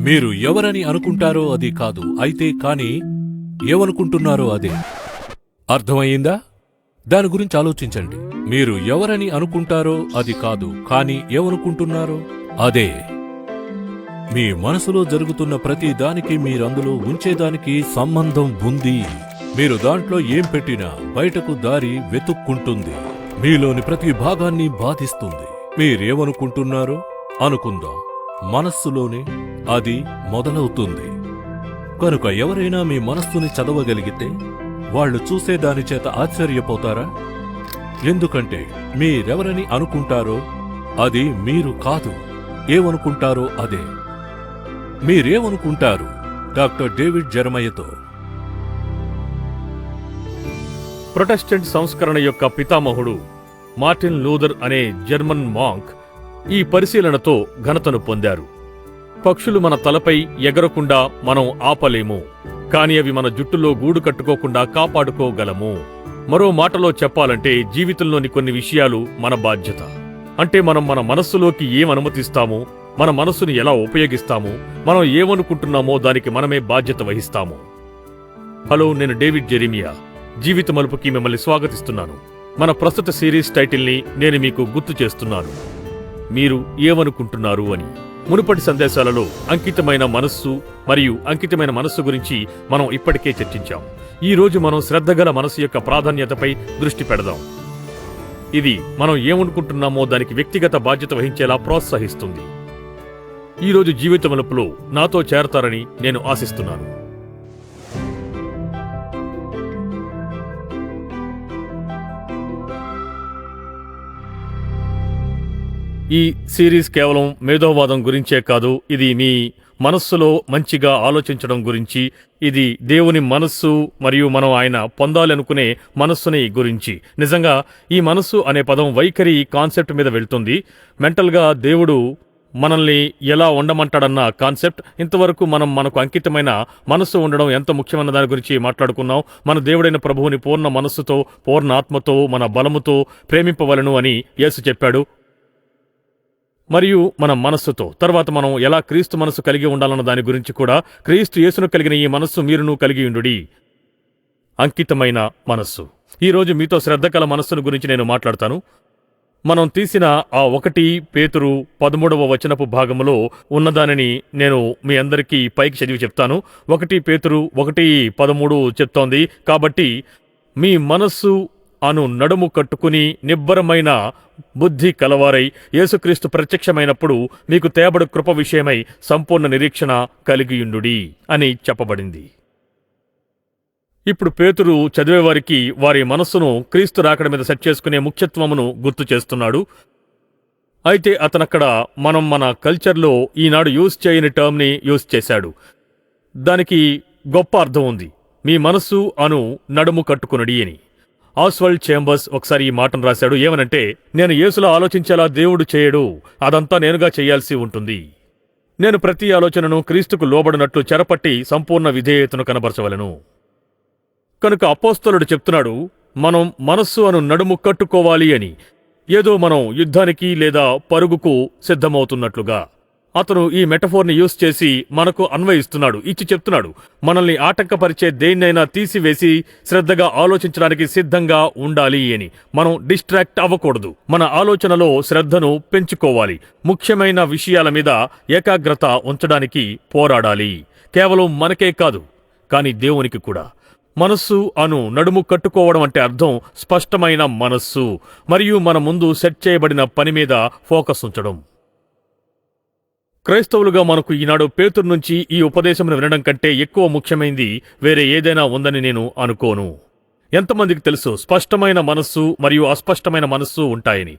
మీరు ఎవరని అనుకుంటారో అది కాదు. అయితే కాని ఏమనుకుంటున్నారో అదే. అర్థమయ్యిందా? దాని గురించి ఆలోచించండి. మీరు ఎవరని అనుకుంటారో అది కాదు. కాని ఏమనుకుంటున్నారో? అదే. మీ మనసులో జరుగుతున్న ప్రతి దానికి మీరందులో ఉంచేదానికి సంబంధం ఉంది. మీరు దాంట్లో ఏం పెట్టినా బయటకు దారి వెతుక్కుంటుంది. మీలోని ప్రతి భాగాన్ని బాధిస్తుంది. మీరేమనుకుంటున్నారో అనుకుందాం. మనస్సులోనే అది మొదలవుతుంది. కనుక ఎవరైనా మీ మనస్సుని చదవగలిగితే వాళ్ళు చూసేదాని చేత ఆశ్చర్యపోతారా? ఎందుకంటే మీరెవరని అనుకుంటారో అది మీరు కాదు ఏమనుకుంటారో అదే. మీరేమనుకుంటారు? డాక్టర్ డేవిడ్ జర్మయ్యతో. ప్రొటెస్టెంట్ సంస్కరణ యొక్క పితామహుడు మార్టిన్ లూథర్ అనే జర్మన్ మాంక్ ఈ పరిశీలనతో ఘనతను పొందారు. పక్షులు మన తలపై ఎగరకుండా మనం ఆపలేము కాని అవి మన జుట్టులో గూడు కట్టుకోకుండా కాపాడుకోగలము. మరో మాటలో చెప్పాలంటే జీవితంలోని కొన్ని విషయాలు మన బాధ్యత. అంటే మనం మన మనస్సులోకి ఏం అనుమతిస్తామో మన మనస్సుని ఎలా ఉపయోగిస్తామో మనం ఏమనుకుంటున్నామో దానికి మనమే బాధ్యత వహిస్తాము. హలో నేను డేవిడ్ జెరిమియా. జీవిత మలుపుకి మిమ్మల్ని స్వాగతిస్తున్నాను. మన ప్రస్తుత సిరీస్ టైటిల్ని నేను మీకు గుర్తు చేస్తున్నాను. మీరు ఏమనుకుంటున్నారు అని. మునుపటి సందేశాలలో అంకితమైన మనస్సు మరియు అంకితమైన మనస్సు గురించి మనం ఇప్పటికే చర్చించాం. ఈ రోజు మనం శ్రద్ధగల మనస్సు యొక్క ప్రాధాన్యతపై దృష్టి పెడదాం. ఇది మనం ఏమనుకుంటున్నామో దానికి వ్యక్తిగత బాధ్యత వహించేలా ప్రోత్సహిస్తుంది. ఈ రోజు జీవిత మలుపులో నాతో చేరతారని నేను ఆశిస్తున్నాను. ఈ సిరీస్ కేవలం మేధోవాదం గురించే కాదు ఇది మీ మనస్సులో మంచిగా ఆలోచించడం గురించి ఇది దేవుని మనస్సు మరియు మనం ఆయన పొందాలనుకునే మనస్సుని గురించి. నిజంగా ఈ మనస్సు అనే పదం వైఖరి కాన్సెప్ట్ మీద వెళ్తుంది. మెంటల్గా దేవుడు మనల్ని ఎలా ఉండమంటాడన్న కాన్సెప్ట్ ఇంతవరకు మనం మనకు అంకితమైన మనస్సు ఉండడం ఎంత ముఖ్యమైన దాని గురించి మాట్లాడుకున్నాం. మన దేవుడైన ప్రభువుని పూర్ణ మనస్సుతో పూర్ణ ఆత్మతో మన బలముతో ప్రేమింపవలను అని యేసు చెప్పాడు. మరియు మన మనస్సుతో. తర్వాత మనం ఎలా క్రీస్తు మనస్సు కలిగి ఉండాలన్న దాని గురించి కూడా క్రీస్తు యేసును కలిగిన ఈ మనస్సు మీరును కలిగి ఉండుడి. అంకితమైన మనస్సు. ఈరోజు మీతో శ్రద్ధ కల మనస్సును గురించి నేను మాట్లాడతాను. మనం తీసిన ఆ ఒకటి పేతురు పదమూడవ వచనపు భాగంలో ఉన్నదానిని నేను మీ అందరికీ పైకి చదివి చెప్తాను. ఒకటి పేతురు ఒకటి పదమూడు చెప్తోంది. కాబట్టి మీ మనస్సు అను నడుము కట్టుకుని నిబ్బరమైన బుద్ధి కలవారై యేసుక్రీస్తు ప్రత్యక్షమైనప్పుడు మీకు తేబడు కృప విషయమై సంపూర్ణ నిరీక్షణ కలిగియుండుడి అని చెప్పబడింది. ఇప్పుడు పేతురు చదివేవారికి వారి మనస్సును క్రీస్తు రాకడ మీద సెట్ చేసుకునే ముఖ్యత్వమును గుర్తు చేస్తున్నాడు. అయితే అతనక్కడ మనం మన కల్చర్లో ఈనాడు యూజ్ చేయని టర్మ్ని యూజ్ చేశాడు. దానికి గొప్ప అర్థం ఉంది. మీ మనస్సు అను నడుము కట్టుకునడి అని. ఆస్వల్డ్ చేంబర్స్ ఒకసారి ఈ మాటను రాశాడు. ఏమనంటే నేను యేసులా ఆలోచించేలా దేవుడు చేయడు. అదంతా నేనుగా చేయాల్సి ఉంటుంది. నేను ప్రతి ఆలోచనను క్రీస్తుకు లోబడినట్లు చెరపట్టి సంపూర్ణ విధేయతను కనబరచవలను. కనుక అపోస్తలుడు చెప్తున్నాడు మనం మనస్సు అను నడుము కట్టుకోవాలి అని. ఏదో మనం యుద్ధానికి లేదా పరుగుకు సిద్ధమవుతున్నట్లుగా. అతను ఈ మెటఫోర్ని యూస్ చేసి మనకు అన్వయిస్తున్నాడు ఇచ్చి చెప్తున్నాడు. మనల్ని ఆటంకపరిచే దేన్నైనా తీసివేసి శ్రద్ధగా ఆలోచించడానికి సిద్ధంగా ఉండాలి అని. మనం డిస్ట్రాక్ట్ అవ్వకూడదు. మన ఆలోచనలో శ్రద్ధను పెంచుకోవాలి. ముఖ్యమైన విషయాల మీద ఏకాగ్రత ఉంచడానికి పోరాడాలి. కేవలం మనకే కాదు కాని దేవునికి కూడా. మనస్సు అను నడుము కట్టుకోవడం అంటే అర్థం స్పష్టమైన మనస్సు మరియు మన ముందు సెట్ చేయబడిన పని మీద ఫోకస్ ఉంచడం. క్రైస్తవులుగా మనకు ఈనాడు పేతురు నుంచి ఈ ఉపదేశమును వినడం కంటే ఎక్కువ ముఖ్యమైంది వేరే ఏదైనా ఉందని నేను అనుకోను. ఎంతమందికి తెలుసు స్పష్టమైన మనస్సు మరియు అస్పష్టమైన మనస్సు ఉంటాయని?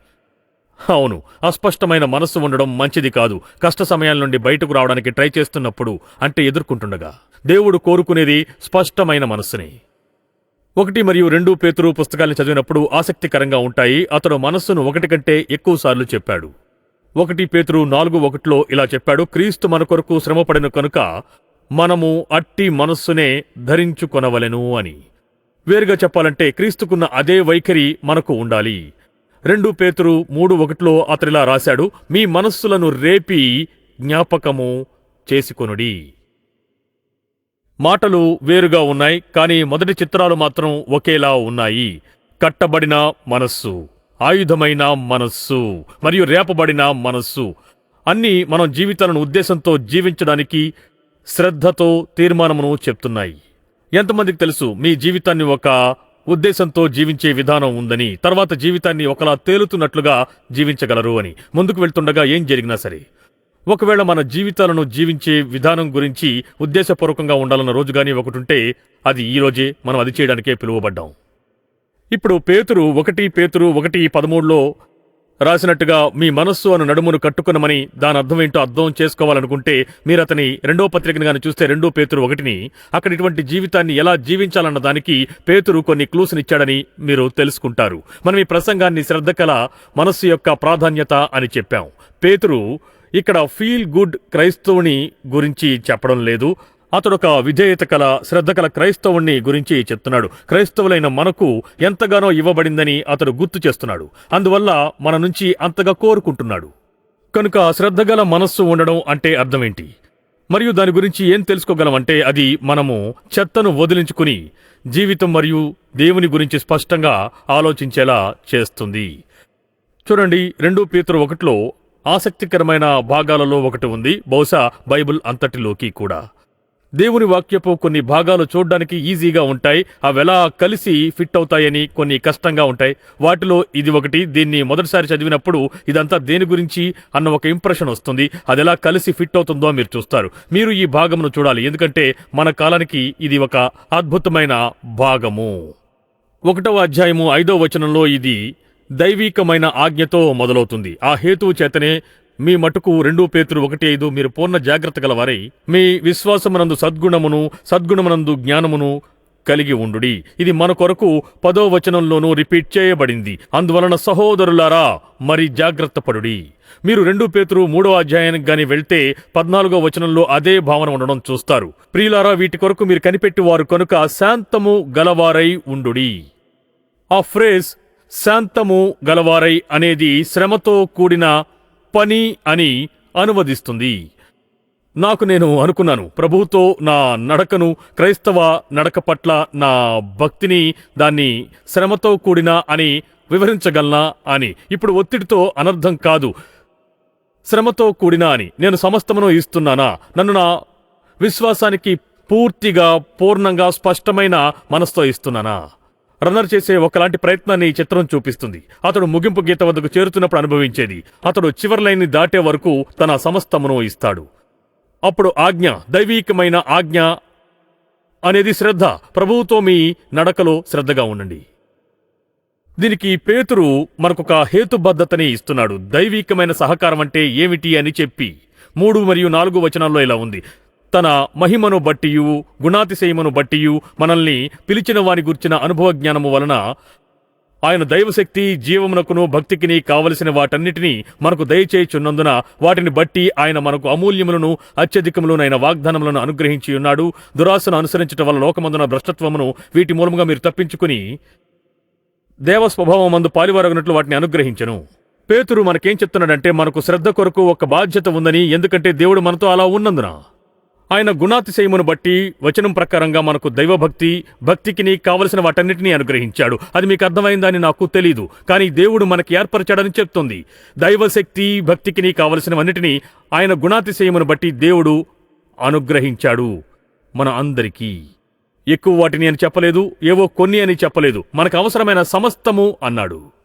అవును అస్పష్టమైన మనస్సు ఉండడం మంచిది కాదు. కష్ట సమయాల నుండి బయటకు రావడానికి ట్రై చేస్తున్నప్పుడు అంటే ఎదుర్కొంటుండగా. దేవుడు కోరుకునేది స్పష్టమైన మనస్సుని. ఒకటి మరియు రెండు పేతురు పుస్తకాలను చదివినప్పుడు ఆసక్తికరంగా ఉంటాయి. అతడు మనస్సును ఒకటి కంటే ఎక్కువసార్లు చెప్పాడు. ఒకటి పేతురు నాలుగు ఒకటిలో ఇలా చెప్పాడు క్రీస్తు మన కొరకు శ్రమపడిన కనుక మనము అట్టి మనస్సునే ధరించుకొనవలెను అని. వేరుగా చెప్పాలంటే క్రీస్తుకున్న అదే వైఖరి మనకు ఉండాలి. రెండు పేతురు మూడు ఒకటిలో అతడిలా రాశాడు మీ మనస్సులను రేపి జ్ఞాపకము చేసుకొనుడి. మాటలు వేరుగా ఉన్నాయి కానీ మొదటి చిత్రాలు మాత్రం ఒకేలా ఉన్నాయి. కట్టబడిన మనస్సు. ఆయుధమైన మనస్సు మరియు రేపబడిన మనస్సు. అన్నీ మనం జీవితాలను ఉద్దేశంతో జీవించడానికి శ్రద్ధతో తీర్మానమును చెప్తున్నాయి. ఎంతమందికి తెలుసు మీ జీవితాన్ని ఒక ఉద్దేశంతో జీవించే విధానం ఉందని తర్వాత జీవితాన్ని ఒకలా తేలుతున్నట్లుగా జీవించగలరు అని. ముందుకు వెళ్తుండగా ఏం జరిగినా సరే ఒకవేళ మన జీవితాలను జీవించే విధానం గురించి ఉద్దేశపూర్వకంగా ఉండాలన్న రోజు కానీ ఒకటి ఉంటే అది ఈరోజే మనం అది చేయడానికే పిలువబడ్డాం. ఇప్పుడు పేతురు ఒకటి పేతురు ఒకటి పదమూడులో రాసినట్టుగా మీ మనస్సు అను నడుమును కట్టుకునమని దాని అర్థం ఏంటో అర్థం చేసుకోవాలనుకుంటే మీరు అతని రెండో పత్రికను గాని చూస్తే రెండో పేతురు ఒకటిని అక్కడ ఇటువంటి జీవితాన్ని ఎలా జీవించాలన్న దానికి పేతురు కొన్ని క్లూస్నిచ్చాడని మీరు తెలుసుకుంటారు. మనం ఈ ప్రసంగాన్ని శ్రద్ధ కల మనస్సు యొక్క ప్రాధాన్యత అని చెప్పాం. పేతురు ఇక్కడ ఫీల్ గుడ్ క్రైస్తవుని గురించి చెప్పడం లేదు. అతడొక విధేయత కల శ్రద్ధ కల క్రైస్తవుణ్ణి గురించి చెప్తున్నాడు. క్రైస్తవులైన మనకు ఎంతగానో ఇవ్వబడిందని అతడు గుర్తు చేస్తున్నాడు. అందువల్ల మన నుంచి అంతగా కోరుకుంటున్నాడు. కనుక శ్రద్ధగల మనస్సు ఉండడం అంటే అర్థమేంటి? మరియు దాని గురించి ఏం తెలుసుకోగలమంటే అది మనము చెత్తను వదిలించుకుని జీవితం మరియు దేవుని గురించి స్పష్టంగా ఆలోచించేలా చేస్తుంది. చూడండి రెండు పీతరు ఒకటిలో ఆసక్తికరమైన భాగాలలో ఒకటి ఉంది. బహుశా బైబిల్ అంతటిలోకి కూడా. దేవుని వాక్యపు కొన్ని భాగాలు చూడడానికి ఈజీగా ఉంటాయి. అవెలా కలిసి ఫిట్ అవుతాయని కొన్ని కష్టంగా ఉంటాయి. వాటిలో ఇది ఒకటి. దీన్ని మొదటిసారి చదివినప్పుడు ఇదంతా దేని గురించి అన్న ఒక ఇంప్రెషన్ వస్తుంది. అది ఎలా కలిసి ఫిట్ అవుతుందో మీరు చూస్తారు. మీరు ఈ భాగమును చూడాలి. ఎందుకంటే మన కాలానికి ఇది ఒక అద్భుతమైన భాగము. ఒకటవ అధ్యాయము ఐదో వచనంలో ఇది దైవీకమైన ఆజ్ఞతో మొదలవుతుంది. ఆ హేతువు చేతనే మీ మటుకు రెండు పేతురు ఒకటి ఐదు మీరు పూర్ణ జాగ్రత్త గలవారై మీ విశ్వాసమునందు సద్గుణమును సద్గుణమునందు జ్ఞానమును కలిగి ఉండుడి. ఇది మన కొరకు పదో వచనంలోనూ రిపీట్ చేయబడింది. అందువలన సహోదరులారా మరి జాగ్రత్త పడుడి. మీరు రెండు పేతురు మూడో అధ్యాయానికి గాని వెళ్తే పద్నాలుగో వచనంలో అదే భావన ఉండడం చూస్తారు. ప్రియులారా వీటి కొరకు మీరు కనిపెట్టివారు కనుక శాంతము గలవారై ఉండుడి. ఆ ఫ్రేజ్ శాంతము గలవారై అనేది శ్రమతో కూడిన పని అని అనువదిస్తుంది. నాకు నేను అనుకున్నాను ప్రభుతో నా నడకను క్రైస్తవ నడక పట్ల నా భక్తిని దాన్ని శ్రమతో కూడిన అని వివరించగలనా అని. ఇప్పుడు ఒత్తిడితో అనర్థం కాదు. శ్రమతో కూడిన అని. నేను సమస్తమును ఇస్తున్నానా? నన్ను నా విశ్వాసానికి పూర్తిగా పూర్ణంగా స్పష్టమైన మనస్తో ఇస్తున్నానా? రన్నర్ చేసే ఒకలాంటి ప్రయత్నాన్ని ఈ చిత్రం చూపిస్తుంది. అతడు ముగింపు గీత వద్దకు చేరుతున్నప్పుడు అనుభవించేది. అతడు చివరి లైన్ని దాటే వరకు తన సమస్తమును ఇస్తాడు. అప్పుడు ఆజ్ఞ దైవీకమైన ఆజ్ఞ అనేది శ్రద్ధ. ప్రభువుతో మీ నడకలో శ్రద్ధగా ఉండండి. దీనికి పేతురు మనకొక హేతుబద్ధతని ఇస్తున్నాడు. దైవీకమైన సహకారం అంటే ఏమిటి అని చెప్పి మూడు మరియు నాలుగు వచనాల్లో ఇలా ఉంది. తన మహిమను బట్టియు గుణాతిశయమును బట్టియు మనల్ని పిలిచిన వారి గుర్చిన అనుభవ జ్ఞానము వలన ఆయన దైవశక్తి జీవమునకును భక్తికిని కావలసిన వాటన్నిటినీ మనకు దయచేయుచున్నందున వాటిని బట్టి ఆయన మనకు అమూల్యములను అత్యధికములనైన వాగ్దానములను అనుగ్రహించి ఉన్నాడు. దురాశను అనుసరించటం వల్ల లోకమందున భ్రష్టత్వమును వీటి మూలముగా మీరు తప్పించుకుని దేవ స్వభావం మందు పాలివారగినట్లు వాటిని అనుగ్రహించను. పేతురు మనకేం చెప్తున్నాడంటే మనకు శ్రద్ధ కొరకు ఒక బాధ్యత ఉందని ఎందుకంటే దేవుడు మనతో అలా ఉన్నందున. ఆయన గుణాతిశయమును బట్టి వచనం ప్రకారంగా మనకు దైవభక్తి భక్తికిని కావలసిన వాటన్నిటినీ అనుగ్రహించాడు. అది మీకు అర్థమైందని నాకు తెలీదు. కానీ దేవుడు మనకి ఏర్పరచాడని చెప్తుంది. దైవశక్తి భక్తికిని కావలసినవన్నిటినీ ఆయన గుణాతిశయమును బట్టి దేవుడు అనుగ్రహించాడు మన అందరికీ. ఎక్కువ వాటిని అని చెప్పలేదు ఏవో కొన్ని అని చెప్పలేదు. మనకు అవసరమైన సమస్తము అన్నాడు.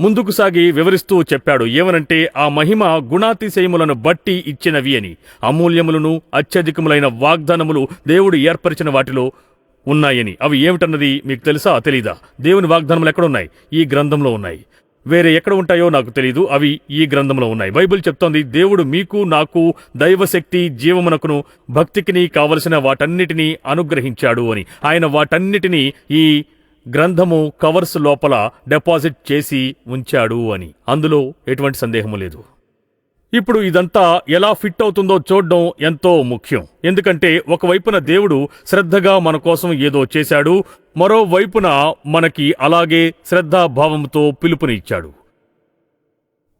ముందుకు సాగి వివరిస్తూ చెప్పాడు. ఏమనంటే ఆ మహిమ గుణాతిశయములను బట్టి ఇచ్చినవి అని. అమూల్యములను అత్యధికములైన వాగ్దానములు దేవుడు ఏర్పరిచిన వాటిలో ఉన్నాయని. అవి ఏమిటన్నది మీకు తెలుసా? తెలీదా? దేవుని వాగ్దానములు ఎక్కడున్నాయి? ఈ గ్రంథంలో ఉన్నాయి. వేరే ఎక్కడ ఉంటాయో నాకు తెలియదు అవి ఈ గ్రంథంలో ఉన్నాయి. బైబిల్ చెప్తోంది దేవుడు మీకు నాకు దైవశక్తి జీవమునకును భక్తికిని కావలసిన వాటన్నిటినీ అనుగ్రహించాడు అని. ఆయన వాటన్నిటినీ ఈ గ్రంథము కవర్స్ లోపల డిపాజిట్ చేసి ఉంచాడు అని. అందులో ఎటువంటి సందేహము లేదు. ఇప్పుడు ఇదంతా ఎలా ఫిట్ అవుతుందో చూడడం ఎంతో ముఖ్యం. ఎందుకంటే ఒకవైపున దేవుడు శ్రద్ధగా మన కోసం ఏదో చేశాడు మరోవైపున మనకి అలాగే శ్రద్ధాభావంతో పిలుపునిచ్చాడు.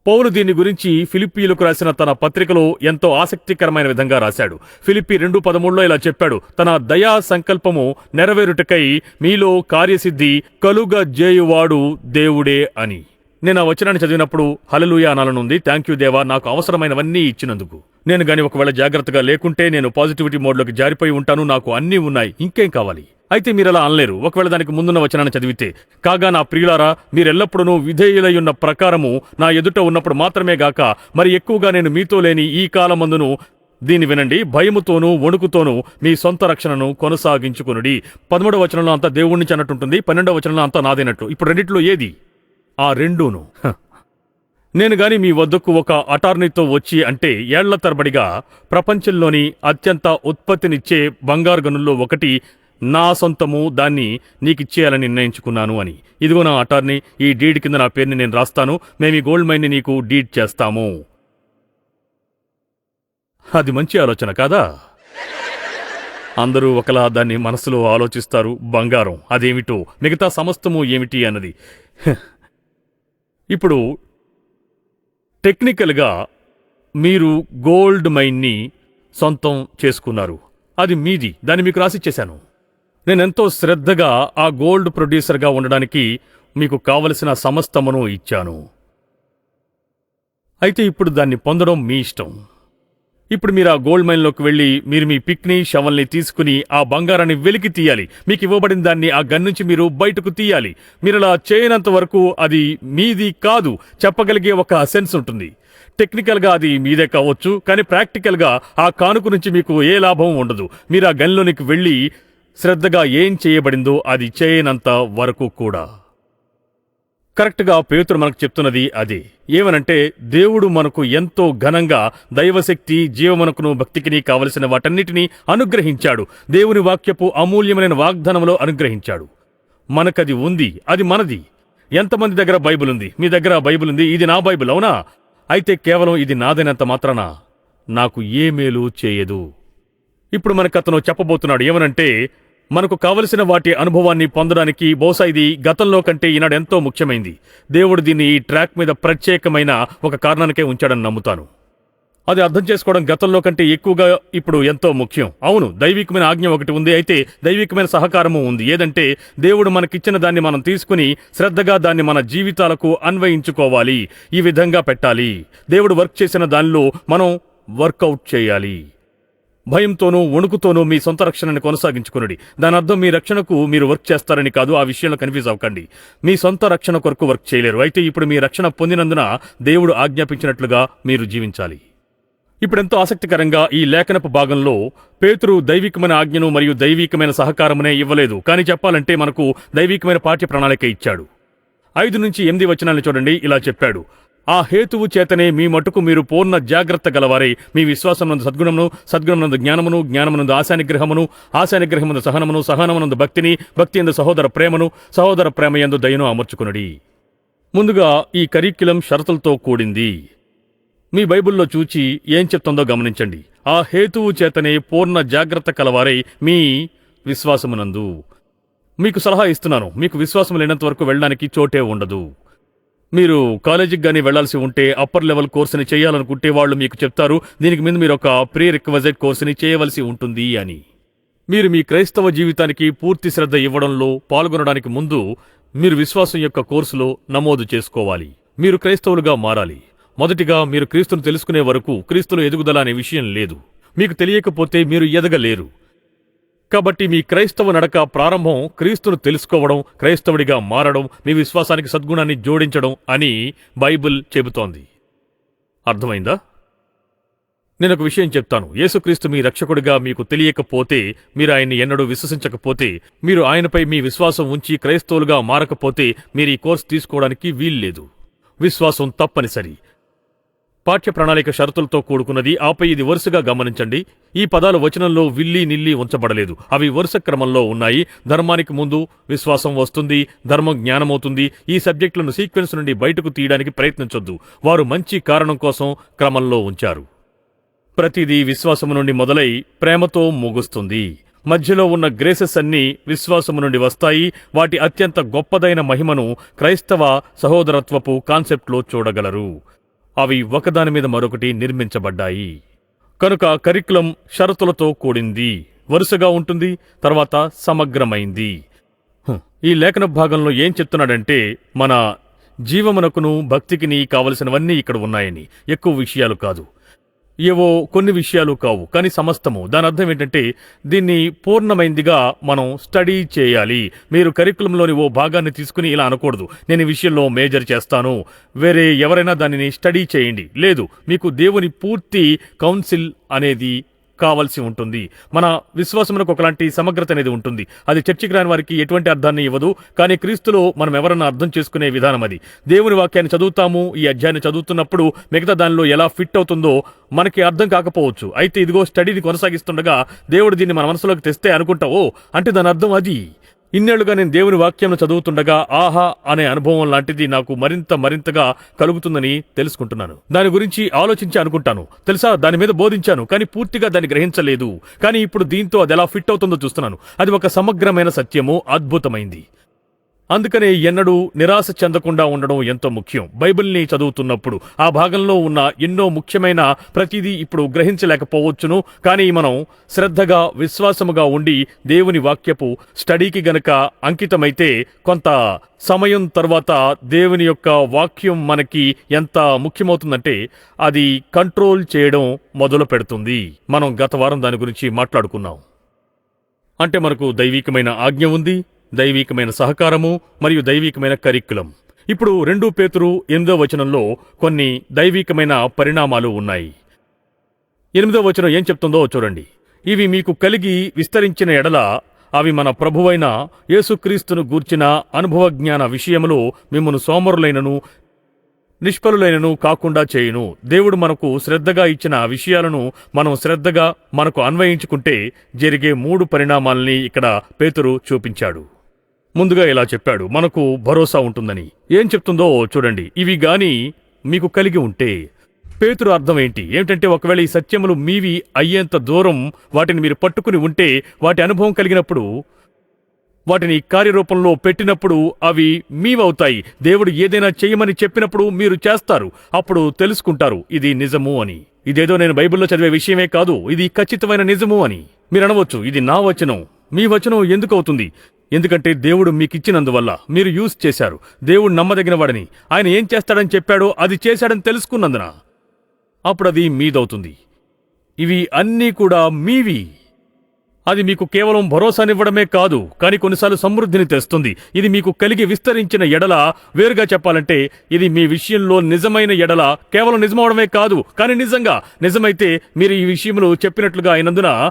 పౌలు దీని గురించి ఫిలిప్పీలకు రాసిన తన పత్రికలో ఎంతో ఆసక్తికరమైన విధంగా రాశాడు. ఫిలిప్పి రెండు పదమూడులో ఇలా చెప్పాడు తన దయా సంకల్పము నెరవేరుటకై మీలో కార్యసిద్ధి కలుగజేయువాడు దేవుడే అని. నేను ఆ వచనాన్ని చదివినప్పుడు హలలుయా అనాలనుంది. థ్యాంక్ యూ దేవా నాకు అవసరమైనవన్నీ ఇచ్చినందుకు. నేను గాని ఒకవేళ జాగ్రత్తగా లేకుంటే నేను పాజిటివిటీ మోడ్లోకి జారిపోయి ఉంటాను. నాకు అన్నీ ఉన్నాయి. ఇంకేం కావాలి? అయితే మీరు అలా అనలేరు. ఒకవేళ దానికి ముందున్న వచనాన్ని చదివితే కాగా నా ప్రియులారా మీరెల్లప్పుడూ విధేయులై ఉన్న ప్రకారము నా ఎదుట ఉన్నప్పుడు మాత్రమే గాక మరి ఎక్కువగా నేను మీతో లేని ఈ కాలమందును దీన్ని వినండి. భయముతోనూ వణుకుతోనూ మీ సొంత రక్షణను కొనసాగించుకునుడి. పదమూడవ వచనంలో అంతా దేవుణ్ణి నుంచి అన్నట్టుంటుంది పన్నెండవ వచనంలో అంతా నాదేనట్లు ఇప్పుడు రెండిట్లో ఏది? ఆ రెండూను. నేను గాని మీ వద్దకు ఒక అటార్నీతో వచ్చి అంటే ఏళ్ళ తరబడిగా ప్రపంచంలోని అత్యంత ఉత్పత్తినిచ్చే బంగారు గనుల్లో ఒకటి నా సొంతము దాన్ని నీకిచ్చేయాలని నిర్ణయించుకున్నాను అని. ఇదిగో నా అటార్నీ ఈ డీడ్ కింద నా పేరుని నేను రాస్తాను. మేము ఈ గోల్డ్ మైన్ని నీకు డీడ్ చేస్తాము. అది మంచి ఆలోచన కాదా? అందరూ ఒకలా దాన్ని మనసులో ఆలోచిస్తారు. బంగారం అదేమిటో? మిగతా సమస్తము ఏమిటి అన్నది. ఇప్పుడు టెక్నికల్గా మీరు గోల్డ్ మైన్ని సొంతం చేసుకున్నారు. అది మీది. దాన్ని మీకు రాసిచ్చేశాను. నేనెంతో శ్రద్ధగా ఆ గోల్డ్ ప్రొడ్యూసర్గా ఉండడానికి మీకు కావలసిన సమస్తమును ఇచ్చాను. అయితే ఇప్పుడు దాన్ని పొందడం మీ ఇష్టం. ఇప్పుడు మీరు ఆ గోల్డ్ మైన్లోకి వెళ్ళి మీరు మీ పిక్ని షవల్ని తీసుకుని ఆ బంగారాన్ని వెలికి తీయాలి. మీకు ఇవ్వబడిన దాన్ని ఆ గన్ నుంచి మీరు బయటకు తీయాలి. మీరు అలా చేయనంత వరకు అది మీది కాదు. చెప్పగలిగే ఒక సెన్స్ ఉంటుంది. టెక్నికల్గా అది మీదే కావచ్చు కానీ ప్రాక్టికల్గా ఆ కానుక నుంచి మీకు ఏ లాభం ఉండదు. మీరు ఆ గన్లోనికి వెళ్ళి శ్రద్ధగా ఏం చేయబడిందో అది చేయనంత వరకు కూడా. కరెక్ట్గా పేతురు మనకు చెప్తున్నది అది. ఏమనంటే దేవుడు మనకు ఎంతో ఘనంగా దైవశక్తి జీవమనకును భక్తికిని కావలసిన వాటన్నిటినీ అనుగ్రహించాడు. దేవుని వాక్యపు అమూల్యమైన వాగ్దానంలో అనుగ్రహించాడు. మనకది ఉంది అది మనది. ఎంతమంది దగ్గర బైబిల్ ఉంది మీ దగ్గర బైబిల్ ఉంది ఇది నా బైబుల్ అవునా? అయితే కేవలం ఇది నాదైనంత మాత్రాన? నాకు ఏ మేలు చేయదు. ఇప్పుడు మనకు అతను చెప్పబోతున్నాడు ఏమనంటే మనకు కావలసిన వాటి అనుభవాన్ని పొందడానికి బహుశా ఇది గతంలో కంటే ఈనాడు ఎంతో ముఖ్యమైంది. దేవుడు దీన్ని ఈ ట్రాక్ మీద ప్రత్యేకమైన ఒక కారణానికే ఉంచాడని నమ్ముతాను. అది అర్థం చేసుకోవడం గతంలో కంటే ఎక్కువగా ఇప్పుడు ఎంతో ముఖ్యం. అవును దైవికమైన ఆజ్ఞ ఒకటి ఉంది అయితే దైవికమైన సహకారము ఉంది. ఏదంటే దేవుడు మనకిచ్చిన దాన్ని మనం తీసుకుని శ్రద్ధగా దాన్ని మన జీవితాలకు అన్వయించుకోవాలి. ఈ విధంగా పెట్టాలి. దేవుడు వర్క్ చేసిన దానిలో మనం వర్కౌట్ చేయాలి. భయంతోనూ వణుకుతోనూ మీ సొంత రక్షణని కొనసాగించుకునుడి. దాని అర్థం మీ రక్షణకు మీరు వర్క్ చేస్తారని కాదు ఆ విషయంలో కన్ఫ్యూజ్ అవ్వకండి. మీ సొంత రక్షణ కొరకు వర్క్ చేయలేరు. అయితే ఇప్పుడు మీ రక్షణ పొందినందున దేవుడు ఆజ్ఞాపించినట్లుగా మీరు జీవించాలి. ఇప్పుడెంతో ఆసక్తికరంగా ఈ లేఖనపు భాగంలో పేతురు దైవికమైన ఆజ్ఞను మరియు దైవికమైన సహకారమునే ఇవ్వలేదు. కానీ చెప్పాలంటే మనకు దైవికమైన పాఠ్య ప్రణాళిక ఇచ్చాడు. ఐదు నుంచి ఎనిమిది వచనాలను చూడండి. ఇలా చెప్పాడు. ఆ హేతువు చేతనే మీ మటుకు మీరు పూర్ణ జాగ్రత్త గలవారై. మీ విశ్వాసమునందు సద్గుణమును సద్గుణమునందు జ్ఞానమును జ్ఞానమునందు ఆశానిగ్రహమును ఆశానిగ్రహమునందు సహనమును సహనమునందు భక్తిని భక్తి ఎందు సహోదర ప్రేమను సహోదర ప్రేమ ఎందు దయను అమర్చుకునుడి. ముందుగా ఈ కరిక్యులం షరతులతో కూడింది. మీ బైబిల్లో చూచి ఏం చెప్తుందో గమనించండి. ఆ హేతువు చేతనే పూర్ణ జాగ్రత్త కలవారై మీ విశ్వాసమునందు. మీకు సలహా ఇస్తున్నాను. మీకు విశ్వాసం లేనంత వరకు వెళ్ళడానికి చోటే ఉండదు. మీరు కాలేజీకి కానీ వెళ్ళాల్సి ఉంటే అప్పర్ లెవెల్ కోర్సుని చేయాలనుకుంటే వాళ్ళు మీకు చెప్తారు దీనికి మీద మీరు ఒక ప్రీ రిక్వజెట్ కోర్సుని చేయవలసి ఉంటుంది అని. మీరు మీ క్రైస్తవ జీవితానికి పూర్తి శ్రద్ధ ఇవ్వడంలో పాల్గొనడానికి ముందు మీరు విశ్వాసం యొక్క కోర్సులో నమోదు చేసుకోవాలి. మీరు క్రైస్తవులుగా మారాలి. మొదటిగా మీరు క్రీస్తును తెలుసుకునే వరకు క్రీస్తులో ఎదుగుదల అనే విషయం లేదు. మీకు తెలియకపోతే మీరు ఎదగలేరు. కాబట్టి మీ క్రైస్తవ నడక ప్రారంభం క్రీస్తును తెలుసుకోవడం క్రైస్తవుడిగా మారడం మీ విశ్వాసానికి సద్గుణాన్ని జోడించడం అని బైబిల్ చెబుతోంది. అర్థమైందా? నేను ఒక విషయం చెప్తాను. యేసుక్రీస్తు మీ రక్షకుడిగా మీకు తెలియకపోతే మీరు ఆయన్ని ఎన్నడూ విశ్వసించకపోతే మీరు ఆయనపై మీ విశ్వాసం ఉంచి క్రైస్తవులుగా మారకపోతే మీరు ఈ కోర్సు తీసుకోవడానికి వీల్లేదు. విశ్వాసం తప్పనిసరి. పాఠ్య ప్రణాళిక షరతులతో కూడుకున్నది ఆపై ఇది వరుసగా గమనించండి. ఈ పదాలు వచనంలో విల్లి నిల్లి ఉంచబడలేదు. అవి వరుస క్రమంలో ఉన్నాయి. ధర్మానికి ముందు విశ్వాసం వస్తుంది ధర్మం జ్ఞానమవుతుంది. ఈ సబ్జెక్టులను సీక్వెన్స్ నుండి బయటకు తీయడానికి ప్రయత్నించొద్దు. వారు మంచి కారణం కోసం క్రమంలో ఉంచారు. ప్రతిదీ విశ్వాసము నుండి మొదలై ప్రేమతో ముగుస్తుంది. మధ్యలో ఉన్న గ్రేసెస్ అన్నీ విశ్వాసము నుండి వస్తాయి. వాటి అత్యంత గొప్పదైన మహిమను క్రైస్తవ సహోదరత్వపు కాన్సెప్ట్లో చూడగలరు. అవి ఒకదాని మీద మరొకటి నిర్మించబడ్డాయి. కనుక కరికులం షరతులతో కూడింది. వరుసగా ఉంటుంది తర్వాత సమగ్రమైంది. ఈ లేఖన భాగంలో ఏం చెప్తున్నాడంటే మన జీవమునకును భక్తికిని కావలసినవన్నీ ఇక్కడ ఉన్నాయని. ఎక్కువ విషయాలు కాదు. ఏవో కొన్ని విషయాలు కావు కానీ సమస్తము. దాని అర్థం ఏంటంటే దీన్ని పూర్ణమైందిగా మనం స్టడీ చేయాలి. మీరు కరికులంలోని ఓ భాగాన్ని తీసుకుని ఇలా అనకూడదు. నేను ఈ విషయంలో మేజర్ చేస్తాను. వేరే ఎవరైనా దానిని స్టడీ చేయండి. లేదు మీకు దేవుని పూర్తి కౌన్సిల్ అనేది కావాల్సి ఉంటుంది. మన విశ్వాసమునకు ఒకలాంటి సమగ్రత అనేది ఉంటుంది. అది చర్చికి రాని వారికి ఎటువంటి అర్థాన్ని ఇవ్వదు. కానీ క్రీస్తులో మనం ఎవరన్నా అర్థం చేసుకునే విధానం అది. దేవుని వాక్యాన్ని చదువుతాము. ఈ అధ్యాయాన్ని చదువుతున్నప్పుడు మిగతా దానిలో ఎలా ఫిట్ అవుతుందో మనకి అర్థం కాకపోవచ్చు. అయితే ఇదిగో స్టడీని కొనసాగిస్తుండగా దేవుడు దీన్ని మన మనసులోకి తెస్తే అనుకుంటావో. అంటే దాని అర్థం అది. ఇన్నేళ్ళుగా నేను దేవుని వాక్యం చదువుతుండగా ఆహా అనే అనుభవం లాంటిది నాకు మరింత మరింతగా కలుగుతుందని తెలుసుకుంటున్నాను. దాని గురించి ఆలోచించి అనుకుంటాను. తెలుసా? దాని మీద బోధించాను కానీ పూర్తిగా దాన్ని గ్రహించలేదు. కానీ ఇప్పుడు దీంతో అది ఎలా ఫిట్ అవుతుందో చూస్తున్నాను. అది ఒక సమగ్రమైన సత్యము అద్భుతమైంది. అందుకనే ఎన్నడూ నిరాశ చెందకుండా ఉండడం ఎంతో ముఖ్యం. బైబిల్ని చదువుతున్నప్పుడు ఆ భాగంలో ఉన్న ఎన్నో ముఖ్యమైన ప్రతిదీ ఇప్పుడు గ్రహించలేకపోవచ్చును. కానీ మనం శ్రద్ధగా విశ్వాసముగా ఉండి దేవుని వాక్యపు స్టడీకి గనక అంకితమైతే కొంత సమయం తర్వాత దేవుని యొక్క వాక్యం మనకి ఎంత ముఖ్యమవుతుందంటే అది కంట్రోల్ చేయడం మొదలు పెడుతుంది. మనం గత వారం దాని గురించి మాట్లాడుకున్నాం. అంటే మనకు దైవికమైన ఆజ్ఞ ఉంది. దైవికమైన సహకారము మరియు దైవికమైన కరిక్కులం ఇప్పుడు రెండు పేతురు ఎనిమిదో వచనంలో కొన్ని దైవికమైన పరిణామాలు ఉన్నాయి. ఎనిమిదో వచనం ఏం చెప్తుందో చూడండి. ఇవి మీకు కలిగి విస్తరించిన ఎడల అవి మన ప్రభువైన యేసుక్రీస్తును గూర్చిన అనుభవజ్ఞాన విషయములో మిమ్మను సోమరులైనను నిష్ఫలులైనను కాకుండా చేయును. దేవుడు మనకు శ్రద్ధగా ఇచ్చిన విషయాలను మనం శ్రద్ధగా మనకు అన్వయించుకుంటే జరిగే మూడు పరిణామాల్ని ఇక్కడ పేతురు చూపించాడు. ముందుగా ఇలా చెప్పాడు మనకు భరోసా ఉంటుందని. ఏం చెప్తుందో చూడండి. ఇవి గాని మీకు కలిగి ఉంటే. పేతురు అర్థం ఏంటి? ఏమిటంటే ఒకవేళ ఈ సత్యములు మీవి అయ్యేంత దూరం వాటిని మీరు పట్టుకుని ఉంటే వాటి అనుభవం కలిగినప్పుడు వాటిని కార్యరూపంలో పెట్టినప్పుడు అవి మీవవుతాయి. దేవుడు ఏదైనా చేయమని చెప్పినప్పుడు మీరు చేస్తారు. అప్పుడు తెలుసుకుంటారు ఇది నిజము అని. ఇదేదో నేను బైబిల్లో చదివే విషయమే కాదు ఇది ఖచ్చితమైన నిజము అని. మీరు అనవచ్చు ఇది నా వచనం. మీ వచనం ఎందుకు అవుతుంది? ఎందుకంటే దేవుడు మీకిచ్చినందువల్ల మీరు యూజ్ చేశారు. దేవుడు నమ్మదగిన వాడని ఆయన ఏం చేస్తాడని చెప్పాడో అది చేశాడని తెలుసుకున్నందున. అప్పుడు అది మీదవుతుంది. ఇవి అన్నీ కూడా మీవి. అది మీకు కేవలం భరోసానివ్వడమే కాదు కానీ కొన్నిసార్లు సమృద్ధిని తెస్తుంది. ఇది మీకు కలిగి విస్తరించిన ఎడల. వేరుగా చెప్పాలంటే ఇది మీ విషయంలో నిజమైన ఎడల. కేవలం నిజమవడమే కాదు కానీ నిజంగా. నిజమైతే మీరు ఈ విషయంలో చెప్పినట్లుగా అయినందున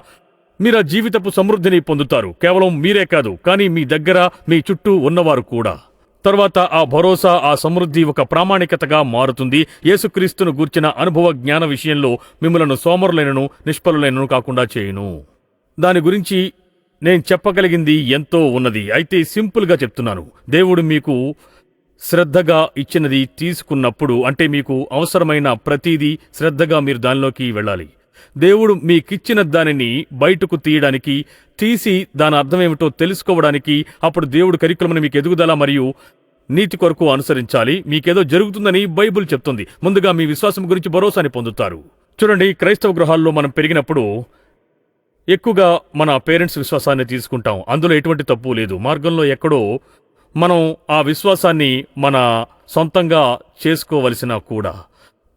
మీరు ఆ జీవితపు సమృద్ధిని పొందుతారు. కేవలం మీరే కాదు కానీ మీ దగ్గర మీ చుట్టూ ఉన్నవారు కూడా. తర్వాత ఆ భరోసా ఆ సమృద్ధి ఒక ప్రామాణికతగా మారుతుంది. యేసుక్రీస్తును గూర్చిన అనుభవ జ్ఞాన విషయంలో మిమ్మలను సోమరులైనను నిష్ఫలులైనను కాకుండా చేయును. దాని గురించి నేను చెప్పగలిగింది ఎంతో ఉన్నది. అయితే సింపుల్గా చెప్తున్నాను. దేవుడు మీకు శ్రద్ధగా ఇచ్చినది తీసుకున్నప్పుడు అంటే మీకు అవసరమైన ప్రతిదీ శ్రద్ధగా మీరు దానిలోకి వెళ్ళాలి. దేవుడు మీకిచ్చిన దానిని బయటకు తీయడానికి తీసి దాని అర్థమేమిటో తెలుసుకోవడానికి అప్పుడు దేవుడు కరికులమని మీకు ఎదుగుదల మరియు నీతి కొరకు అనుసరించాలి. మీకేదో జరుగుతుందని బైబిల్ చెప్తుంది. ముందుగా మీ విశ్వాసం గురించి భరోసాని పొందుతారు. చూడండి క్రైస్తవ గృహాల్లో మనం పెరిగినప్పుడు ఎక్కువగా మన పేరెంట్స్ విశ్వాసాన్ని తీసుకుంటాం. అందులో ఎటువంటి తప్పు లేదు. మార్గంలో ఎక్కడో మనం ఆ విశ్వాసాన్ని మన సొంతంగా చేసుకోవలసిన కూడా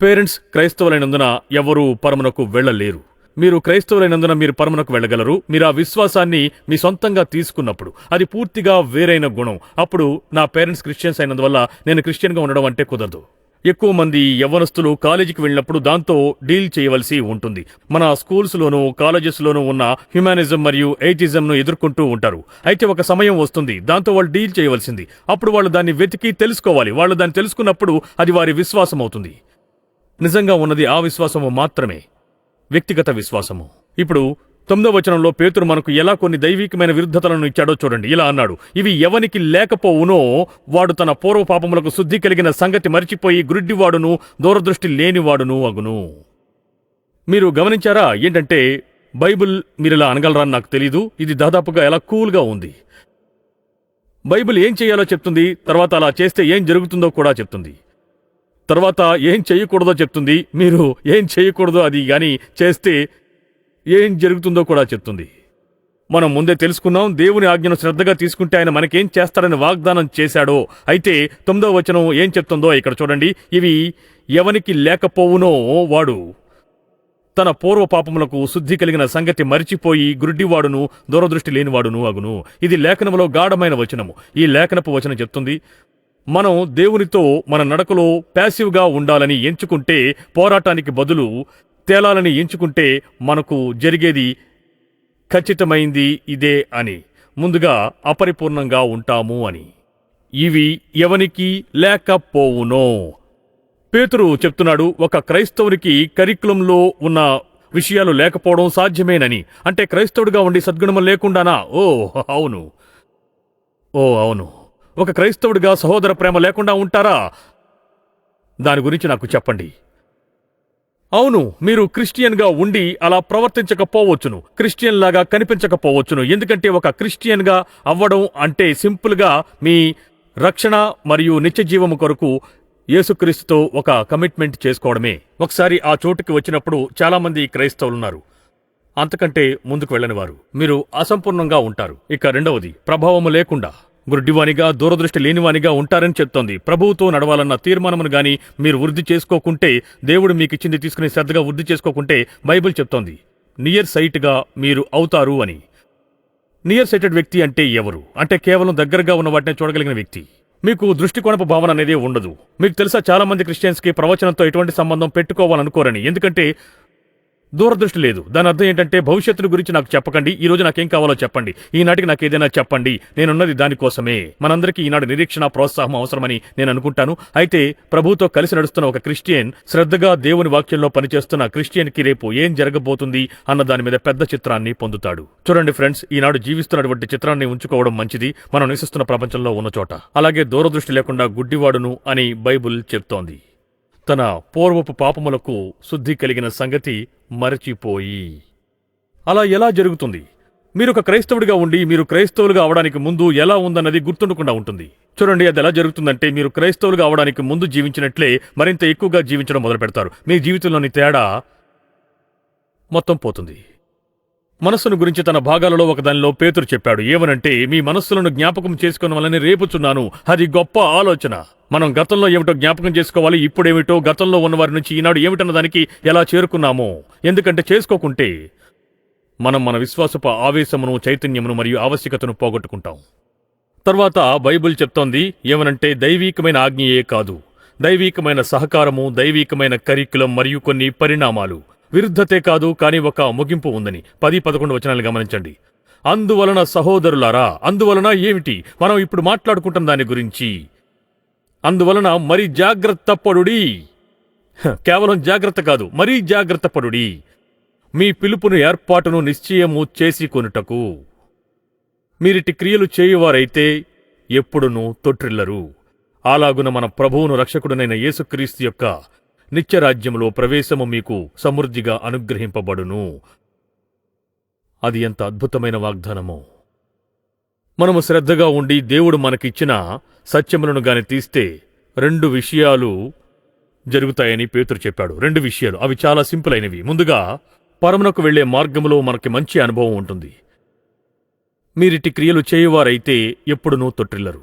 పేరెంట్స్ క్రైస్తవులైనందున ఎవరూ పరమునకు వెళ్ళలేరు. మీరు క్రైస్తవులైనందున మీరు పరమునకు వెళ్ళగలరు. మీరు ఆ విశ్వాసాన్ని మీ సొంతంగా తీసుకున్నప్పుడు అది పూర్తిగా వేరైన గుణం. అప్పుడు నా పేరెంట్స్ క్రిస్టియన్స్ అయినందువల్ల నేను క్రిస్టియన్గా ఉండడం అంటే కుదరదు. ఎక్కువ మంది యవ్వనస్తులు కాలేజీకి వెళ్ళినప్పుడు దాంతో డీల్ చేయవలసి ఉంటుంది. మన స్కూల్స్లోనూ కాలేజెస్లోనూ ఉన్న హ్యుమానిజం మరియు ఎయిటిజంను ఎదుర్కొంటూ ఉంటారు. అయితే ఒక సమయం వస్తుంది దాంతో వాళ్ళు డీల్ చేయవలసింది. అప్పుడు వాళ్ళు దాన్ని వెతికి తెలుసుకోవాలి. వాళ్ళు దాన్ని తెలుసుకున్నప్పుడు అది వారి విశ్వాసం అవుతుంది నిజంగా ఉన్నది ఆ విశ్వాసము మాత్రమే. వ్యక్తిగత విశ్వాసము. ఇప్పుడు తొమ్మిదో వచనంలో పేతురు మనకు ఎలా కొన్ని దైవికమైన విరుద్ధతలను ఇచ్చాడో చూడండి. ఇలా అన్నాడు ఇవి ఎవనికి లేకపోవునో వాడు తన పూర్వ పాపములకు శుద్ధి కలిగిన సంగతి మరిచిపోయి గురుడ్డివాడును దూరదృష్టి లేనివాడును అగును. మీరు గమనించారా? ఏంటంటే బైబిల్ మీరు ఇలా అనగలరా అని నాకు తెలీదు. ఇది దాదాపుగా ఎలా కూల్గా ఉంది. బైబిల్ ఏం చేయాలో చెప్తుంది తర్వాత అలా చేస్తే ఏం జరుగుతుందో కూడా చెప్తుంది. తర్వాత ఏం చేయకూడదో చెప్తుంది. మీరు ఏం చేయకూడదో అది కానీ చేస్తే ఏం జరుగుతుందో కూడా చెప్తుంది. మనం ముందే తెలుసుకున్నాం దేవుని ఆజ్ఞను శ్రద్ధగా తీసుకుంటే ఆయన మనకేం చేస్తాడని వాగ్దానం చేశాడో. అయితే తొమ్మిదో వచనం ఏం చెప్తుందో ఇక్కడ చూడండి. ఇవి ఎవనికి లేకపోవునో వాడు తన పూర్వ పాపములకు శుద్ధి కలిగిన సంగతి మరిచిపోయి గుడ్డివాడును దూరదృష్టి లేనివాడును అగును. ఇది లేఖనములో గాఢమైన వచనము. ఈ లేఖనపు వచనం చెప్తుంది. మనం దేవునితో మన నడకలో ప్యాసివ్గా ఉండాలని ఎంచుకుంటే పోరాటానికి బదులు తేలాలని ఎంచుకుంటే మనకు జరిగేది ఖచ్చితమైంది ఇదే అని. ముందుగా అపరిపూర్ణంగా ఉంటాము అని. ఇవి ఎవనికి లేకపోవునో. పేతురు చెప్తున్నాడు ఒక క్రైస్తవునికి కరికులంలో ఉన్న విషయాలు లేకపోవడం సాధ్యమేనని. అంటే క్రైస్తవుడిగా ఉండి సద్గుణం లేకుండానా? ఓ అవును. ఓ అవును. ఒక క్రైస్తవుడిగా సహోదర ప్రేమ లేకుండా ఉంటారా? దాని గురించి నాకు చెప్పండి. అవును మీరు క్రిస్టియన్గా ఉండి అలా ప్రవర్తించకపోవచ్చును. క్రిస్టియన్ లాగా కనిపించకపోవచ్చును. ఎందుకంటే ఒక క్రిస్టియన్గా అవ్వడం అంటే సింపుల్గా మీ రక్షణ మరియు నిత్యజీవము కొరకు యేసుక్రీస్తుతో ఒక కమిట్మెంట్ చేసుకోవడమే. ఒకసారి ఆ చోటుకి వచ్చినప్పుడు చాలామంది క్రైస్తవులున్నారు. అంతకంటే ముందుకు వెళ్ళని వారు మీరు అసంపూర్ణంగా ఉంటారు. ఇక రెండవది ప్రభావము లేకుండా. గుడ్డివానిగా దూరదృష్టి లేనివానిగా ఉంటారని చెప్తోంది. ప్రభువుతో నడవాలన్న తీర్మానమును గాని మీరు వృద్ధి చేసుకోకుంటే దేవుడు మీకు ఇచ్చింది తీసుకుని శ్రద్ధగా వృద్ధి చేసుకోకుంటే బైబిల్ చెప్తోంది. నియర్ సైట్గా మీరు అవుతారు అని. నియర్ సైటెడ్ వ్యక్తి అంటే ఎవరు? అంటే కేవలం దగ్గరగా ఉన్న వాటిని చూడగలిగిన వ్యక్తి. మీకు దృష్టికోణపు భావన అనేది ఉండదు. మీకు తెలుసా చాలా మంది క్రిస్టియన్స్కి ప్రవచనంతో ఎటువంటి సంబంధం పెట్టుకోవాలనుకోరని. ఎందుకంటే దూరదృష్టి లేదు. దాని అర్థం ఏంటంటే భవిష్యత్తు గురించి నాకు చెప్పకండి. ఈ రోజు నాకేం కావాలో చెప్పండి. ఈనాటికి నాకు ఏదైనా చెప్పండి. నేనున్నది దానికోసమే మనందరికీ ఈనాడు నిరీక్షణ ప్రోత్సాహం అవసరమని నేను అనుకుంటాను. అయితే ప్రభుతో కలిసి నడుస్తున్న ఒక క్రిస్టియన్ శ్రద్ధగా దేవుని వాక్యంలో పనిచేస్తున్న క్రిస్టియన్కి రేపు ఏం జరగబోతుంది అన్న దాని మీద పెద్ద చిత్రాన్ని పొందుతాడు. చూడండి ఫ్రెండ్స్ ఈనాడు జీవిస్తున్నటువంటి చిత్రాన్ని ఉంచుకోవడం మంచిది. మనం నివసిస్తున్న ప్రపంచంలో ఉన్న చోట. అలాగే దూరదృష్టి లేకుండా గుడ్డివాడును అని బైబుల్ చెప్తోంది. తన పూర్వపు పాపములకు శుద్ధి కలిగిన సంగతి మరచిపోయి. అలా ఎలా జరుగుతుంది? మీరు ఒక క్రైస్తవుడిగా ఉండి మీరు క్రైస్తవులుగా అవడానికి ముందు ఎలా ఉందన్నది గుర్తుండకుండా ఉంటుంది. చూడండి అది ఎలా జరుగుతుందంటే మీరు క్రైస్తవులుగా అవడానికి ముందు జీవించినట్లే మరింత ఎక్కువగా జీవించడం మొదలు పెడతారు. మీ జీవితంలోని తేడా మొత్తం పోతుంది. మనస్సును గురించి తన భాగాలలో ఒకదానిలో పేతురు చెప్పాడు. ఏమనంటే మీ మనస్సులను జ్ఞాపకం చేసుకున్న వలని రేపుచున్నాను. అది గొప్ప ఆలోచన. మనం గతంలో ఏమిటో జ్ఞాపకం చేసుకోవాలి ఇప్పుడేమిటో గతంలో ఉన్న వారి నుంచి ఈనాడు ఏమిటన్న దానికి ఎలా చేరుకున్నామో. ఎందుకంటే చేసుకోకుంటే మనం మన విశ్వాసపు ఆవేశమును చైతన్యమును మరియు ఆవశ్యకతను పోగొట్టుకుంటాం. తర్వాత బైబిల్ చెప్తోంది ఏమనంటే దైవీకమైన ఆజ్ఞయే కాదు. దైవీకమైన సహకారము దైవీకమైన కరికులం మరియు కొన్ని పరిణామాలు. విరుద్ధతే కాదు కానీ ఒక ముగింపు ఉందని. పది పదకొండు వచనాలు గమనించండి. అందువలన సహోదరులారా అందువలన ఏమిటి? మనం ఇప్పుడు మాట్లాడుకుంటాం దాని గురించి అందువలన మరి జాగ్రత్త పడుడి. కేవలం జాగ్రత్త కాదు మరీ జాగ్రత్త పడుడి. మీ పిలుపును ఏర్పాటును నిశ్చయము చేసి కొనుటకు. మీరిటి క్రియలు చేయువారైతే ఎప్పుడునూ తొట్రిల్లరు. అలాగున మన ప్రభువును రక్షకుడనైన యేసుక్రీస్తు యొక్క నిత్యరాజ్యములో ప్రవేశము మీకు సమృద్ధిగా అనుగ్రహింపబడును. అది ఎంత అద్భుతమైన వాగ్దానమో. మనము శ్రద్ధగా ఉండి దేవుడు మనకిచ్చిన సత్యములను గాని తీస్తే రెండు విషయాలు జరుగుతాయని పేతురు చెప్పాడు. రెండు విషయాలు. అవి చాలా సింపుల్ అయినవి ముందుగా పరమునకు వెళ్ళే మార్గములో మనకి మంచి అనుభవం ఉంటుంది. మీరిటి క్రియలు చేయువారైతే ఎప్పుడునూ తొట్టిల్లరు.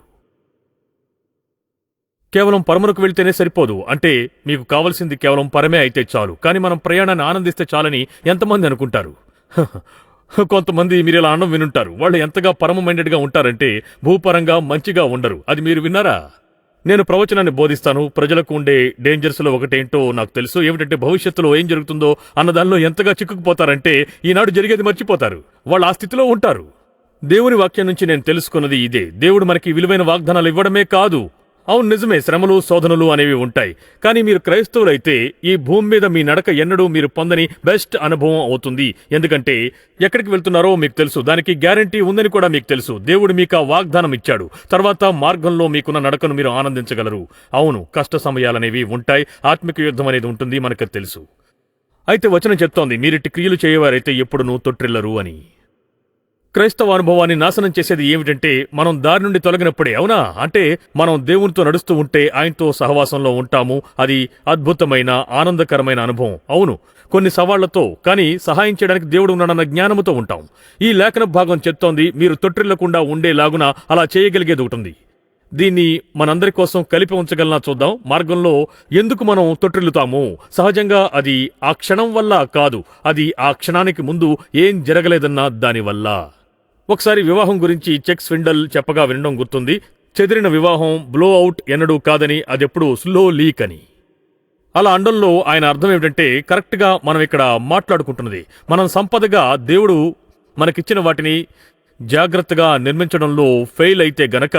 కేవలం పరమునకు వెళ్తేనే సరిపోదు. అంటే మీకు కావలసింది కేవలం పరమే అయితే చాలు. కానీ మనం ప్రయాణాన్ని ఆనందిస్తే చాలని ఎంతమంది అనుకుంటారు? కొంతమంది మీరు ఇలా అన్నం వినుంటారు. వాళ్ళు ఎంతగా పరమ మైండెడ్గా ఉంటారంటే భూపరంగా మంచిగా ఉండరు. అది మీరు విన్నారా? నేను ప్రవచనాన్ని బోధిస్తాను. ప్రజలకు ఉండే డేంజర్స్లో ఒకటేంటో నాకు తెలుసు. ఏమిటంటే భవిష్యత్తులో ఏం జరుగుతుందో అన్న దానిలో ఎంతగా చిక్కుకుపోతారంటే ఈనాడు జరిగేది మర్చిపోతారు. వాళ్ళు ఆ స్థితిలో ఉంటారు. దేవుని వాక్యం నుంచి నేను తెలుసుకున్నది ఇదే. దేవుడు మనకి విలువైన వాగ్దానాలు ఇవ్వడమే కాదు. అవును నిజమే శ్రమలు శోధనలు అనేవి ఉంటాయి. కానీ మీరు క్రైస్తవులైతే ఈ భూమి మీద మీ నడక ఎన్నడూ మీరు పొందని బెస్ట్ అనుభవం అవుతుంది. ఎందుకంటే ఎక్కడికి వెళ్తున్నారో మీకు తెలుసు దానికి గ్యారంటీ ఉందని కూడా మీకు తెలుసు. దేవుడు మీకు ఆ వాగ్దానం ఇచ్చాడు. తర్వాత మార్గంలో మీకున్న నడకను మీరు ఆనందించగలరు. అవును కష్ట సమయాలనేవి ఉంటాయి. ఆత్మిక యుద్ధం అనేది ఉంటుంది మనకు తెలుసు. అయితే వచనం చెప్తోంది మీరిట్టి క్రియలు చేయవారైతే ఎప్పుడునూ తొట్టిల్లరు అని. క్రైస్తవ అనుభవాన్ని నాశనం చేసేది ఏమిటంటే మనం దారి నుండి తొలగినప్పుడే అవునా? అంటే మనం దేవునితో నడుస్తూ ఉంటే ఆయనతో సహవాసంలో ఉంటాము. అది అద్భుతమైన ఆనందకరమైన అనుభవం. అవును కొన్ని సవాళ్ళతో కానీ సహాయం చేయడానికి దేవుడు ఉన్నాడన్న జ్ఞానముతో ఉంటాం. ఈ లేఖన భాగం చెప్తోంది మీరు తొట్టిల్లకుండా ఉండేలాగున అలా చేయగలిగేది ఒకటి ఉంది దీన్ని మనందరి కోసం కలిపి ఉంచగలనా చూద్దాం. మార్గంలో ఎందుకు మనం తొట్టిల్లుతాము? సహజంగా అది ఆ క్షణం వల్ల కాదు అది ఆ క్షణానికి ముందు ఏం జరగలేదన్న దానివల్ల. ఒకసారి వివాహం గురించి చెక్ స్విండల్ చెప్పగా వినడం గుర్తుంది. చెదిరిన వివాహం బ్లో అవుట్ ఎన్నడూ కాదని అదెప్పుడు స్లో లీక్ అని. అలా అండంలో ఆయన అర్థం ఏమిటంటే కరెక్ట్గా మనం ఇక్కడ మాట్లాడుకుంటున్నది. మనం సంపదగా దేవుడు మనకిచ్చిన వాటిని జాగ్రత్తగా నిర్మించడంలో ఫెయిల్ అయితే గనక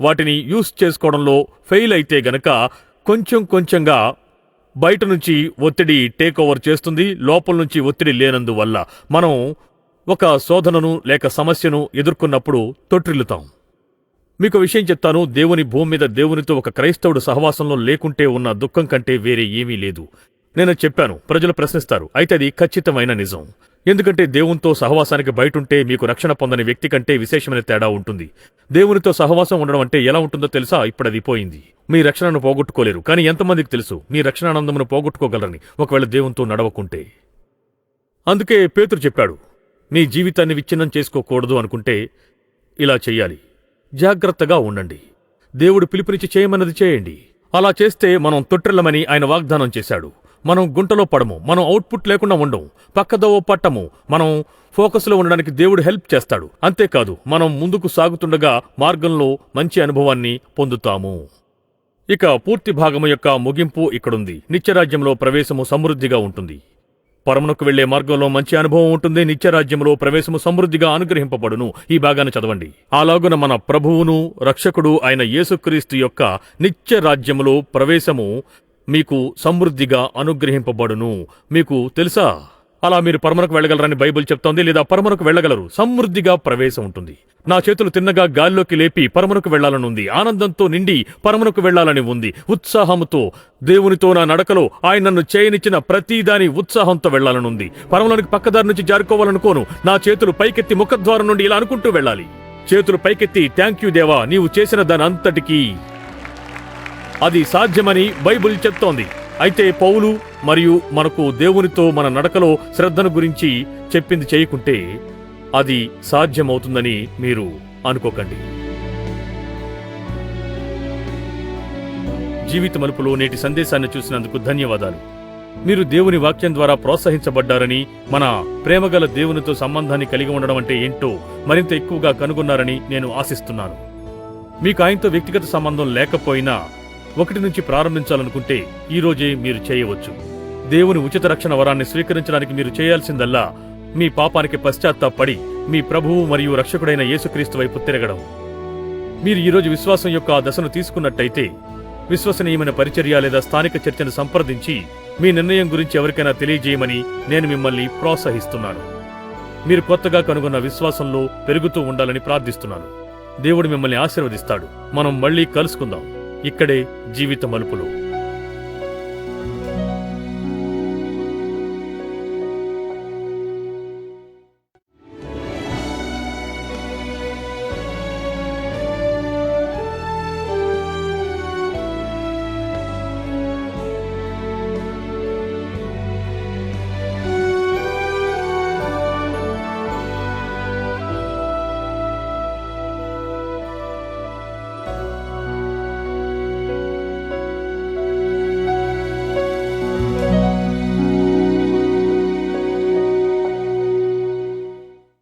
వాటిని యూస్ చేసుకోవడంలో ఫెయిల్ అయితే గనక కొంచెం కొంచెంగా బయట నుంచి ఒత్తిడి టేక్ ఓవర్ చేస్తుంది లోపల నుంచి ఒత్తిడి లేనందువల్ల. మనం ఒక శోధనను లేక సమస్యను ఎదుర్కొన్నప్పుడు తొట్టిల్లుతాం. మీకు విషయం చెప్తాను దేవుని భూమి మీద దేవునితో ఒక క్రైస్తవుడు సహవాసంలో లేకుంటే ఉన్న దుఃఖం కంటే వేరే ఏమీ లేదు. నేను చెప్పాను ప్రజలు ప్రశ్నిస్తారు అయితే అది ఖచ్చితమైన నిజం. ఎందుకంటే దేవునితో సహవాసానికి బయటుంటే మీకు రక్షణ పొందని వ్యక్తి కంటే విశేషమైన తేడా ఉంటుంది. దేవునితో సహవాసం ఉండడం అంటే ఎలా ఉంటుందో తెలుసా? ఇప్పుడు అది పోయింది. మీ రక్షణను పోగొట్టుకోలేరు కానీ ఎంతమందికి తెలుసు? మీ రక్షణానందమును పోగొట్టుకోగలరని ఒకవేళ దేవునితో నడవకుంటే. అందుకే పేతురు చెప్పాడు నీ జీవితాన్ని విచ్ఛిన్నం చేసుకోకూడదు అనుకుంటే ఇలా చెయ్యాలి. జాగ్రత్తగా ఉండండి. దేవుడు పిలుపునిచ్చి చేయమన్నది చేయండి. అలా చేస్తే మనం తొట్టిల్లమని ఆయన వాగ్దానం చేశాడు. మనం గుంటలో పడము మనం అవుట్పుట్ లేకుండా ఉండం పక్కదోవ పట్టము మనం ఫోకస్లో ఉండడానికి దేవుడు హెల్ప్ చేస్తాడు. అంతేకాదు మనం ముందుకు సాగుతుండగా మార్గంలో మంచి అనుభవాన్ని పొందుతాము. ఇక పూర్తి భాగము యొక్క ముగింపు ఇక్కడుంది. నిత్యరాజ్యంలో ప్రవేశము సమృద్ధిగా ఉంటుంది. పరమునకు వెళ్ళే మార్గంలో మంచి అనుభవం ఉంటుంది నిత్యరాజ్యంలో ప్రవేశము సమృద్ధిగా అనుగ్రహింపబడును. ఈ భాగాన్ని చదవండి. అలాగున మన ప్రభువును రక్షకుడు అయిన యేసుక్రీస్తు యొక్క నిత్య రాజ్యములో ప్రవేశము మీకు సమృద్ధిగా అనుగ్రహింపబడును. మీకు తెలుసా? అలా మీరు పరమరకు వెళ్ళగలరని బైబిల్ చెప్తోంది లేదా పరమరకు వెళ్ళగలరు సమృద్ధిగా ప్రవేశం ఉంటుంది. నా చేతులు తిన్నగా గాల్లోకి లేపి పరమరకు వెళ్ళాలని ఉంది ఆనందంతో నిండి పరమరకు వెళ్ళాలని ఉంది ఉత్సాహంతో దేవునితో నా నడకలో ఆయన నన్ను చేయనిచ్చిన ప్రతిదాని ఉత్సాహంతో వెళ్ళాలనుంది పరమలోనికి పక్కదారి నుంచి జారుకోవాలనుకోను నా చేతులు పైకెత్తి ముఖద్వారం నుండి ఇలా అనుకుంటూ వెళ్ళాలి. చేతులు పైకెత్తి థ్యాంక్ యూ దేవా నీవు చేసిన దాని అంతటికీ అది సాధ్యమని బైబిల్ చెప్తోంది. అయితే పౌలు మరియు మనకు దేవునితో మన నడకలో శ్రద్ధను గురించి చెప్పింది చేయకుంటే అది సాధ్యమవుతుందని మీరు అనుకోకండి. జీవిత మలుపులో నేటి సందేశాన్ని చూసినందుకు ధన్యవాదాలు. మీరు దేవుని వాక్యం ద్వారా ప్రోత్సహించబడ్డారని మన ప్రేమగల దేవునితో సంబంధాన్ని కలిగి ఉండడం అంటే ఏంటో మరింత ఎక్కువగా కనుగొన్నారని నేను ఆశిస్తున్నాను. మీకు ఆయనతో వ్యక్తిగత సంబంధం లేకపోయినా ఒకటి నుంచి ప్రారంభించాలనుకుంటే ఈ రోజే మీరు చేయవచ్చు. దేవుని ఉచిత రక్షణ వరాన్ని స్వీకరించడానికి మీరు చేయాల్సిందల్లా మీ పాపానికి పశ్చాత్తాపడి మీ ప్రభువు మరియు రక్షకుడైన యేసుక్రీస్తు వైపు తిరగడం. మీరు ఈరోజు విశ్వాసం యొక్క ఆ దశను తీసుకున్నట్టయితే విశ్వసనీయమైన పరిచర్య లేదా స్థానిక చర్చను సంప్రదించి మీ నిర్ణయం గురించి ఎవరికైనా తెలియజేయమని నేను మిమ్మల్ని ప్రోత్సహిస్తున్నాను. మీరు కొత్తగా కనుగొన్న విశ్వాసంలో పెరుగుతూ ఉండాలని ప్రార్థిస్తున్నాను. దేవుడు మిమ్మల్ని ఆశీర్వదిస్తాడు. మనం మళ్ళీ కలుసుకుందాం. ఇక్కడే జీవిత మలుపులు